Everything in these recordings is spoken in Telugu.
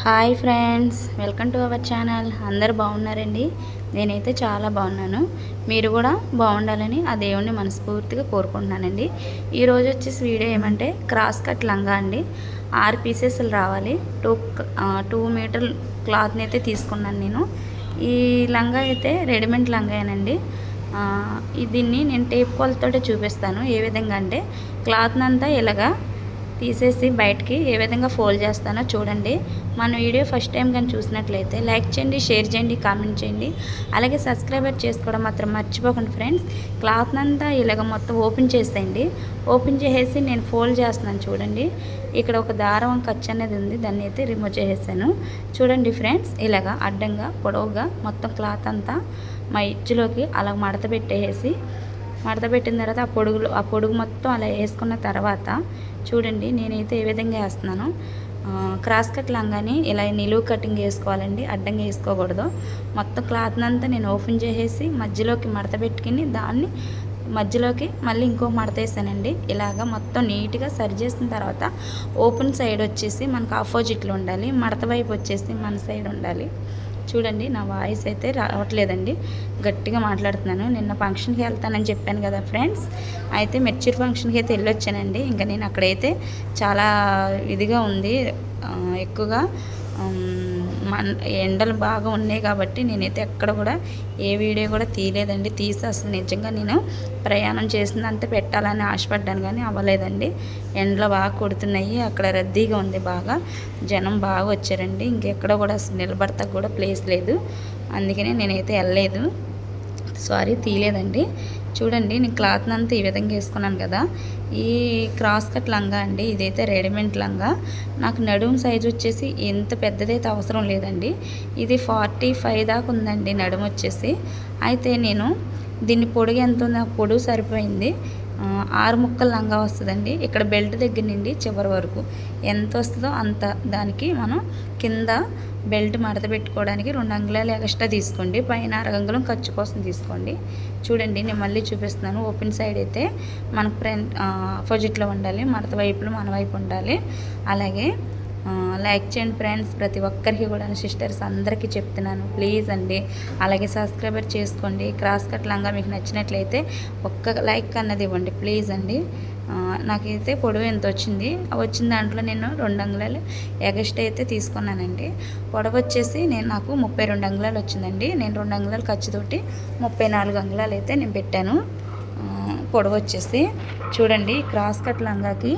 Hi friends welcome to our channel. అందరు బాగున్నారండి? నేనైతే చాలా బాగున్నాను. మీరు కూడా బాగుండాలని ఆ దేవుణ్ణి మనస్ఫూర్తిగా కోరుకుంటున్నానండి. ఈరోజు వచ్చేసి వీడియో ఏమంటే క్రాస్ కట్ లంగా అండి. ఆరు పీసెస్లు రావాలి. టూ టూ మీటర్ క్లాత్ని అయితే తీసుకున్నాను నేను. ఈ లంగా అయితే రెడీమేడ్ లంగాయేనండి. దీన్ని నేను టేప్ కొలతోటే చూపిస్తాను. ఏ విధంగా అంటే క్లాత్ని అంతా ఇలాగా తీసేసి బయటికి ఏ విధంగా ఫోల్డ్ చేస్తానో చూడండి. మన వీడియో ఫస్ట్ టైం కానీ చూసినట్లయితే లైక్ చేయండి షేర్ చేయండి కామెంట్ చేయండి. అలాగే సబ్స్క్రైబర్ చేసుకోవడం మాత్రం మర్చిపోకండి ఫ్రెండ్స్. క్లాత్ అంతా ఇలాగ మొత్తం ఓపెన్ చేసేయండి. ఓపెన్ చేసేసి నేను ఫోల్డ్ చేస్తున్నాను చూడండి. ఇక్కడ ఒక దారం ఖర్చు అనేది ఉంది దాన్ని అయితే రిమూవ్ చేసేసాను. చూడండి ఫ్రెండ్స్ ఇలాగా అడ్డంగా పొడవుగా మొత్తం క్లాత్ అంతా మా ఇచ్చులోకి అలా మడత పెట్టేసి మడత పెట్టిన తర్వాత ఆ పొడుగులో ఆ పొడుగు మొత్తం అలా వేసుకున్న తర్వాత చూడండి నేనైతే ఏ విధంగా వేస్తున్నాను. క్రాస్ కట్ లంగాని ఇలా నిలువు కటింగ్ వేసుకోవాలండి అడ్డంగా వేసుకోకూడదు. మొత్తం క్లాత్నంతా నేను ఓపెన్ చేసేసి మధ్యలోకి మడత పెట్టుకుని దాన్ని మధ్యలోకి మళ్ళీ ఇంకో మడత వేసానండి. ఇలాగ మొత్తం నీట్గా సరి చేసిన తర్వాత ఓపెన్ సైడ్ వచ్చేసి మనకు ఆపోజిట్లో ఉండాలి మడత వైపు వచ్చేసి మన సైడ్ ఉండాలి. చూడండి నా వాయిస్ అయితే రావట్లేదండి. గట్టిగా మాట్లాడుతున్నాను. నిన్న ఫంక్షన్కి వెళ్తానని చెప్పాను కదా ఫ్రెండ్స్. అయితే మెచ్చూర్ ఫంక్షన్కి అయితే వెళ్ళొచ్చానండి. ఇంకా నేను అక్కడైతే చాలా ఇదిగా ఉంది. ఎక్కువగా ఎండలు బాగా ఉన్నాయి కాబట్టి నేనైతే ఎక్కడ కూడా ఏ వీడియో కూడా తీయలేదండి. తీసి అసలు నిజంగా నేను ప్రయాణం చేసిందంతా పెట్టాలని ఆశపడ్డాను కానీ అవ్వలేదండి. ఎండలు బాగా కొడుతున్నాయి. అక్కడ రద్దీగా ఉంది బాగా. జనం బాగా వచ్చారండి. ఇంకెక్కడ కూడా అసలు నిలబడతా కూడా ప్లేస్ లేదు. అందుకనే నేనైతే వెళ్ళలేదు. సారీ తీయలేదండి. చూడండి నేను క్లాత్ అంతా ఈ విధంగా వేసుకున్నాను కదా. ఈ క్రాస్ కట్ లంగా అండి ఇదైతే రెడీమేడ్ లంగా. నాకు నడుము సైజు వచ్చేసి ఎంత పెద్దదైతే అవసరం లేదండి. ఇది ఫార్టీ ఫైవ్ దాకా ఉందండి నడుము వచ్చేసి. అయితే నేను దీన్ని పొడుగు ఎంత ఉంది ఆ పొడుగు సరిపోయింది. ఆరు ముక్కలు లంగా వస్తుందండి. ఇక్కడ బెల్ట్ దగ్గర నుండి చివరి వరకు. ఎంత వస్తుందో అంత దానికి మనం కింద బెల్ట్ మడత పెట్టుకోవడానికి రెండు అంగుళాలు ఎక్స్ట్రా తీసుకోండి. పైన అరగంగులం ఖర్చు కోసం తీసుకోండి. చూడండి నేను మళ్ళీ చూపిస్తున్నాను. ఓపెన్ సైడ్ అయితే మనకు ఫ్రంట్ ఆపోజిట్లో ఉండాలి. మడత వైపులో మన వైపు ఉండాలి. అలాగే లైక్ చేయండి ఫ్రెండ్స్ ప్రతి ఒక్కరికి కూడా సిస్టర్స్ అందరికీ చెప్తున్నాను. ప్లీజ్ అండి. అలాగే సబ్స్క్రైబర్ చేసుకోండి. క్రాస్ కట్ లంగా మీకు నచ్చినట్లయితే ఒక్క లైక్ అన్నది ఇవ్వండి. ప్లీజ్ అండి. నాకైతే పొడవు ఎంత వచ్చింది? వచ్చిన దాంట్లో నేను రెండు అంగుళాలు ఎగస్ట్ అయితే తీసుకున్నానండి. పొడవు వచ్చేసి నేను నాకు ముప్పై రెండు అంగుళాలు వచ్చిందండి. నేను రెండు అంగుళాలు ఖర్చుతోటి ముప్పై నాలుగు అంగుళాలు అయితే నేను పెట్టాను. పొడవు వచ్చేసి చూడండి. క్రాస్ కట్ లంగాకి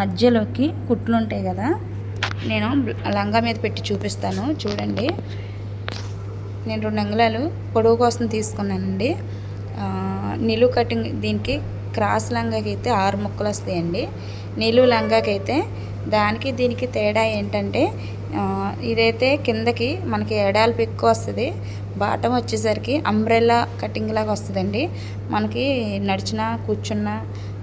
మధ్యలోకి కుట్లు ఉంటాయి కదా? నేను లంగా మీద పెట్టి చూపిస్తాను. చూడండి. నేను రెండు అంగుళాలు పొడవు కోసం తీసుకున్నానండి. ఆ, నిలువు కటింగ్ దీనికి క్రాస్ లంగాకి అయితే ఆరు ముక్కలు వస్తాయండి. నిలువు లంగాకి అయితే దానికి దీనికి తేడా ఏంటంటే ఇదైతే కిందకి మనకి ఎడాల్పు ఎక్కువ వస్తుంది. బాటం వచ్చేసరికి అంబ్రెల్లా కటింగ్ లాగా వస్తుందండి. మనకి నడిచినా కూర్చున్నా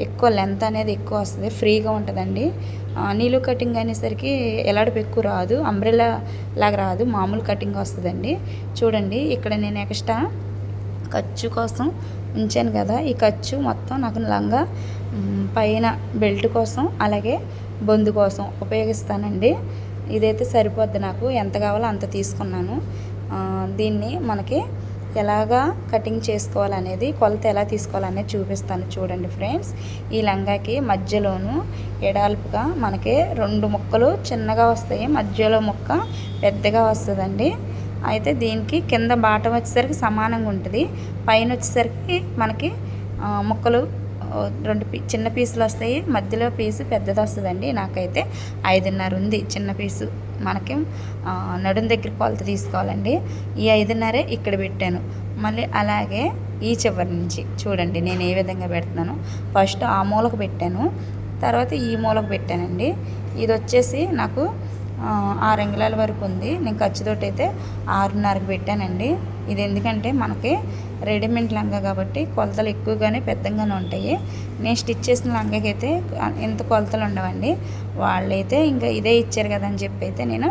ఎక్కువ లెంత్ అనేది ఎక్కువ వస్తుంది ఫ్రీగా ఉంటుందండి. నీళ్ళు కటింగ్ అనేసరికి ఎలాడిపు ఎక్కువ రాదు అంబ్రెలా లాగా రాదు మామూలు కటింగ్ వస్తుందండి. చూడండి ఇక్కడ నేను ఎక్స్ట్రా ఖర్చు కోసం ఉంచాను కదా ఈ ఖర్చు మొత్తం నాకు లంగా పైన బెల్ట్ కోసం అలాగే బొందు కోసం ఉపయోగిస్తానండి. ఇదైతే సరిపోద్ది నాకు ఎంత కావాలో అంత తీసుకున్నాను. దీన్ని మనకి ఎలాగా కటింగ్ చేసుకోవాలనేది కొలత ఎలా తీసుకోవాలనేది చూపిస్తాను చూడండి ఫ్రెండ్స్. ఈ లంగాకి మధ్యలోను ఎడాల్పుగా మనకి రెండు ముక్కలు చిన్నగా వస్తాయి. మధ్యలో ముక్క పెద్దగా వస్తుందండి. అయితే దీనికి కింద బాటం వచ్చేసరికి సమానంగా ఉంటుంది. పైన వచ్చేసరికి మనకి ముక్కలు రెండు పీ చిన్న పీసులు వస్తాయి మధ్యలో పీసు పెద్దది వస్తుందండి. నాకైతే ఐదున్నర ఉంది చిన్న పీసు. మనకి నడుం దగ్గర కొలత తీసుకోవాలండి. ఈ ఐదున్నరే ఇక్కడ పెట్టాను. మళ్ళీ అలాగే ఈ చివరి నుంచి చూడండి నేను ఏ విధంగా పెడుతున్నాను. ఫస్ట్ ఆ మూలకు పెట్టాను. తర్వాత ఈ మూలకు పెట్టానండి. ఇది వచ్చేసి నాకు ఆరు అంగుళాల వరకు ఉంది. నేను ఖర్చుతోటి అయితే ఆరున్నరకు పెట్టానండి. ఇది ఎందుకంటే మనకి రెడీమేడ్ లంగా కాబట్టి కొలతలు ఎక్కువగానే పెద్దగానే ఉంటాయి. నేను స్టిచ్ చేసిన లంగాకి అయితే ఎంత కొలతలు ఉండవండి. వాళ్ళైతే ఇంకా ఇదే ఇచ్చారు కదా అని చెప్పి అయితే నేను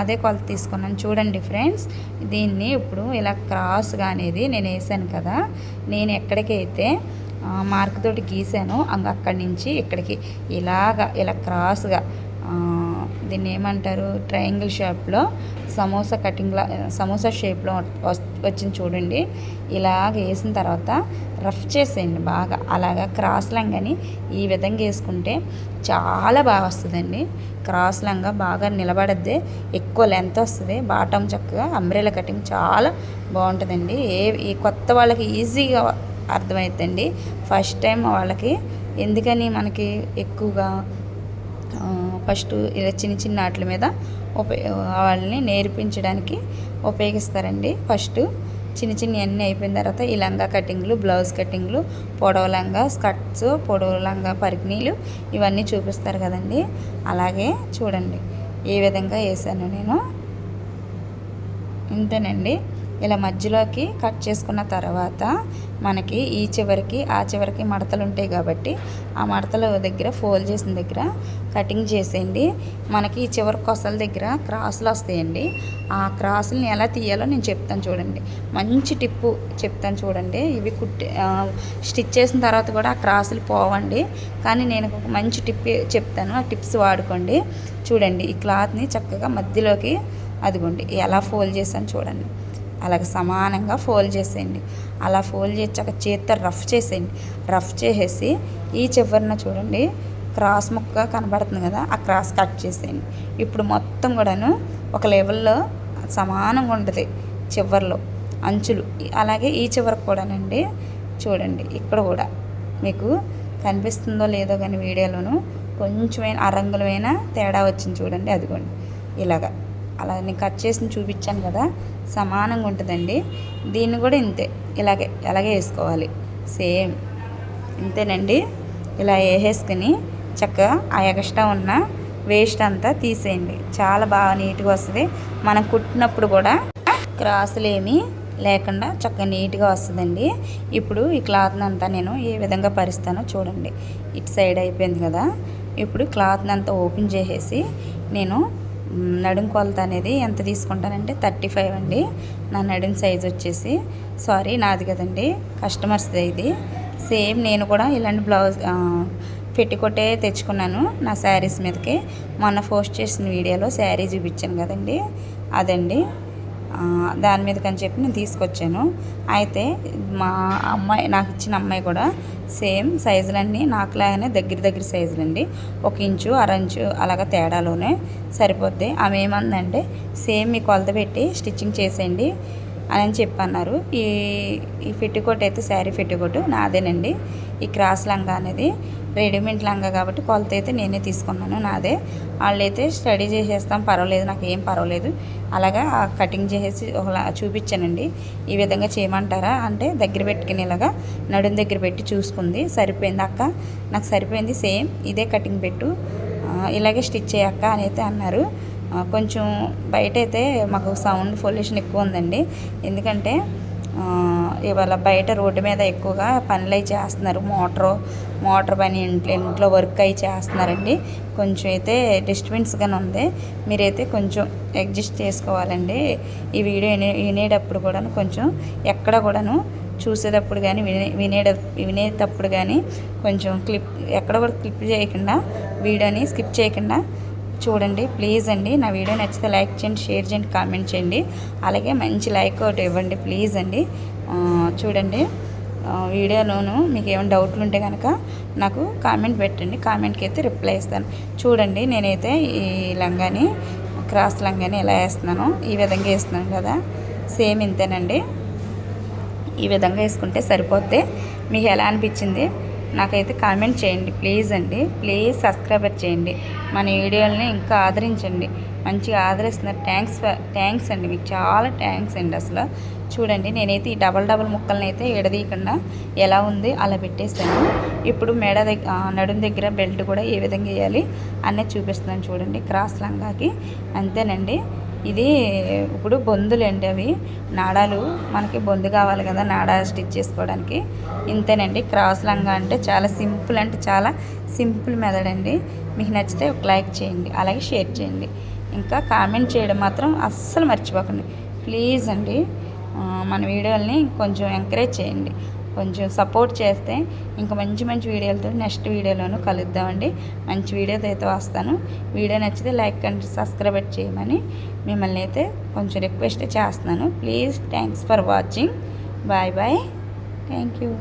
అదే కొలత తీసుకున్నాను. చూడండి ఫ్రెండ్స్ దీన్ని ఇప్పుడు ఇలా క్రాస్గా అనేది నేను వేసాను కదా. నేను ఎక్కడికైతే మార్క్ తోటి గీసాను అక్కడి నుంచి ఇక్కడికి ఇలాగా ఇలా క్రాస్గా దీన్ని ఏమంటారు? ట్రయాంగిల్ షేప్లో సమోసా కటింగ్లా సమోసా షేప్లో వచ్చింది చూడండి. ఇలాగ వేసిన తర్వాత రఫ్ చేసేయండి బాగా. అలాగా క్రాస్ లంగని ఈ విధంగా వేసుకుంటే చాలా బాగా వస్తుందండి. క్రాస్ లంగా బాగా నిలబడద్దే ఎక్కువ లెంత్ వస్తుంది. బాటం చక్కగా అంబ్రెలా కటింగ్ చాలా బాగుంటుందండి. ఏ ఈ కొత్త వాళ్ళకి ఈజీగా అర్థమవుతుందండి ఫస్ట్ టైం వాళ్ళకి. ఎందుకని మనకి ఎక్కువగా ఫస్ట్ ఇలా చిన్న చిన్న వాటి మీద ఉపయోగ వాళ్ళని నేర్పించడానికి ఉపయోగిస్తారండి. ఫస్ట్ చిన్న చిన్న అన్నీ అయిపోయిన తర్వాత ఈ లంగా కటింగ్లు బ్లౌజ్ కటింగ్లు పొడవ లంగా స్కర్ట్స్ పొడవ లంగా పరికినీలు ఇవన్నీ చూపిస్తారు కదండి. అలాగే చూడండి ఏ విధంగా వేసాను నేను. ఇంతేనండి. ఇలా మధ్యలోకి కట్ చేసుకున్న తర్వాత మనకి ఈ చివరికి ఆ చివరికి మడతలు ఉంటాయి కాబట్టి ఆ మడతల దగ్గర ఫోల్డ్ చేసిన దగ్గర కటింగ్ చేసేయండి. మనకి ఈ చివరి కొసల దగ్గర క్రాసులు వస్తాయండి. ఆ క్రాసులని ఎలా తీయాలో నేను చెప్తాను చూడండి. మంచి టిప్పు చెప్తాను చూడండి. ఇవి కుట్టి స్టిచ్ చేసిన తర్వాత కూడా ఆ క్రాసులు పోవండి. కానీ నేను ఒక మంచి టిప్ చెప్తాను. ఆ టిప్స్ వాడుకోండి. చూడండి ఈ క్లాత్ని చక్కగా మధ్యలోకి అదిగోండి. ఎలా ఫోల్డ్ చేశాను చూడండి. అలాగ సమానంగా ఫోల్డ్ చేసేయండి. అలా ఫోల్డ్ చేసాక చేత్తో రఫ్ చేసేయండి. రఫ్ చేసేసి ఈ చివరిన చూడండి క్రాస్ ముక్క కనబడుతుంది కదా ఆ క్రాస్ కట్ చేసేయండి. ఇప్పుడు మొత్తం కూడాను ఒక లెవెల్లో సమానంగా ఉంటుంది చివరిలో అంచులు. అలాగే ఈ చివరికి కూడానండి చూడండి ఇక్కడ కూడా మీకు కనిపిస్తుందో లేదో కానీ వీడియోలోను కొంచెమైనా అరంగులమైన తేడా వచ్చింది చూడండి అదిగోండి. ఇలాగా. అలా నేను కట్ చేసి చూపించాను కదా సమానంగా ఉంటుందండి. దీన్ని కూడా ఇంతే ఇలాగే ఎలాగే వేసుకోవాలి. సేమ్. ఇంతేనండి. ఇలా వేసేసుకుని చక్కగా ఆ ఎక్స్ట్రా ఉన్న వేస్ట్ అంతా తీసేయండి. చాలా బాగా నీట్గా వస్తుంది. మనం కుట్టినప్పుడు కూడా క్రాసులు ఏమీ లేకుండా చక్కగా నీట్గా వస్తుందండి. ఇప్పుడు ఈ క్లాత్ని అంతా నేను ఏ విధంగా పరిస్తానో చూడండి. ఇటు సైడ్ అయిపోయింది కదా. ఇప్పుడు క్లాత్ని అంతా ఓపెన్ చేసేసి నేను నడుం కొలత అనేది ఎంత తీసుకుంటానంటే థర్టీ ఫైవ్ అండి. నా నడుం సైజ్ వచ్చేసి సారీ నాది కదండి కస్టమర్స్ది ఇది. సేమ్ నేను కూడా ఇలాంటి బ్లౌజ్ పెట్టికొట్టే తెచ్చుకున్నాను నా శారీస్ మీదకి. మొన్న పోస్ట్ చేసిన వీడియోలో శారీ చూపించాను కదండి అదండి. దాని మీదకని చెప్పి నేను తీసుకొచ్చాను. అయితే మా అమ్మాయి నాకు ఇచ్చిన అమ్మాయి కూడా సేమ్ సైజులన్నీ నాకులాగానే దగ్గర దగ్గర సైజులు అండి ఒక ఇంచు అరంచు అలాగ తేడాలోనే సరిపోద్ది. ఆమె ఏమందంటే సేమ్ మీ కొలత పెట్టి స్టిచ్చింగ్ చేసేయండి అని చెప్పన్నారు. ఈ ఈ ఫిట్టుకోట్ అయితే శారీ ఫిట్టుకోటు నాదేనండి. ఈ క్రాస్ లంగా అనేది రెడీమేడ్ లంగా కాబట్టి కొలత అయితే నేనే తీసుకున్నాను నాదే. వాళ్ళైతే స్టడీ చేసేస్తాం పర్వాలేదు నాకు ఏం పర్వాలేదు. అలాగా కటింగ్ చేసేసి ఒకలా చూపించానండి. ఈ విధంగా చేయమంటారా అంటే దగ్గర పెట్టుకునేలాగా నడుం దగ్గర పెట్టి చూసుకుంది. సరిపోయింది అక్క? నాకు సరిపోయింది సేమ్. ఇదే కటింగ్ పెట్టు. ఇలాగే స్టిచ్ చేయక్క అని అయితే అన్నారు. కొంచెం బయట అయితే మాకు సౌండ్ పొల్యూషన్ ఎక్కువ ఉందండి. ఎందుకంటే ఇవాళ బయట రోడ్డు మీద ఎక్కువగా పనులు అవి చేస్తున్నారు. మోటార్ మోటార్ పని ఇంట్లో ఇంట్లో వర్క్ అవి చేస్తున్నారండి. కొంచెం అయితే డిస్టర్బెన్స్గానే ఉంది. మీరైతే కొంచెం అడ్జస్ట్ చేసుకోవాలండి. ఈ వీడియో వినే వినేటప్పుడు కూడాను కొంచెం ఎక్కడ కూడాను చూసేటప్పుడు కానీ వినే వినేట వినేటప్పుడు కానీ కొంచెం క్లిప్ ఎక్కడ కూడా క్లిప్ చేయకుండా వీడియోని స్కిప్ చేయకుండా చూడండి. ప్లీజ్ అండి నా వీడియో నచ్చితే లైక్ చేయండి షేర్ చేయండి కామెంట్ చేయండి. అలాగే మంచి లైక్ ఒకటి ఇవ్వండి ప్లీజ్ అండి. చూడండి. వీడియోలోను మీకు ఏమైనా డౌట్లు ఉంటే కనుక నాకు కామెంట్ పెట్టండి. కామెంట్కి అయితే రిప్లై ఇస్తాను. చూడండి నేనైతే ఈ లంగాని క్రాస్ లంగాని ఎలా వేస్తున్నాను ఈ విధంగా వేస్తున్నాను కదా. సేమ్ ఇంతేనండి. ఈ విధంగా వేసుకుంటే సరిపోతే మీకు ఎలా అనిపించింది? నాకైతే కామెంట్ చేయండి ప్లీజ్ అండి. ప్లీజ్ సబ్స్క్రైబర్ చేయండి. మన వీడియోలని ఇంకా ఆదరించండి. మంచిగా ఆదరిస్తున్నారు థ్యాంక్స్ థ్యాంక్స్ అండి మీకు. చాలా థ్యాంక్స్ అండి అసలు. చూడండి నేనైతే ఈ డబల్ డబల్ ముక్కల్ని అయితే ఎడదీయకుండా ఎలా ఉంది అలా పెట్టేసాను ఇప్పుడు మెడ దగ్గర నడుం దగ్గర బెల్ట్ కూడా ఏ విధంగా వేయాలి అనేది చూపిస్తున్నాను చూడండి. క్రాస్ లంగాకి. అంతేనండి. ఇది ఇప్పుడు బొందులండి అవి. నాడాలు మనకి బొందు కావాలి కదా నాడా స్టిచ్ చేసుకోవడానికి. ఇంతేనండి క్రాస్ లంగా అంటే చాలా సింపుల్ అంటే చాలా సింపుల్ మెథడ్ అండి. మీకు నచ్చితే ఒక లైక్ చేయండి అలాగే షేర్ చేయండి. ఇంకా కామెంట్ చేయడం మాత్రం అస్సలు మర్చిపోకండి. ప్లీజ్ అండి మన వీడియోల్ని కొంచెం ఎంకరేజ్ చేయండి. కొంచెం సపోర్ట్ చేస్తే ఇంకా మంచి మంచి వీడియోలతో నెక్స్ట్ వీడియోలోనూ కలుద్దామండి. మంచి వీడియోతో అయితే వస్తాను. వీడియో నచ్చితే లైక్ అండ్ సబ్స్క్రైబ్ చేయమని. మిమ్మల్ని అయితే కొంచెం రిక్వెస్ట్ చేస్తున్నాను. Please thanks for watching. Bye bye. Thank you.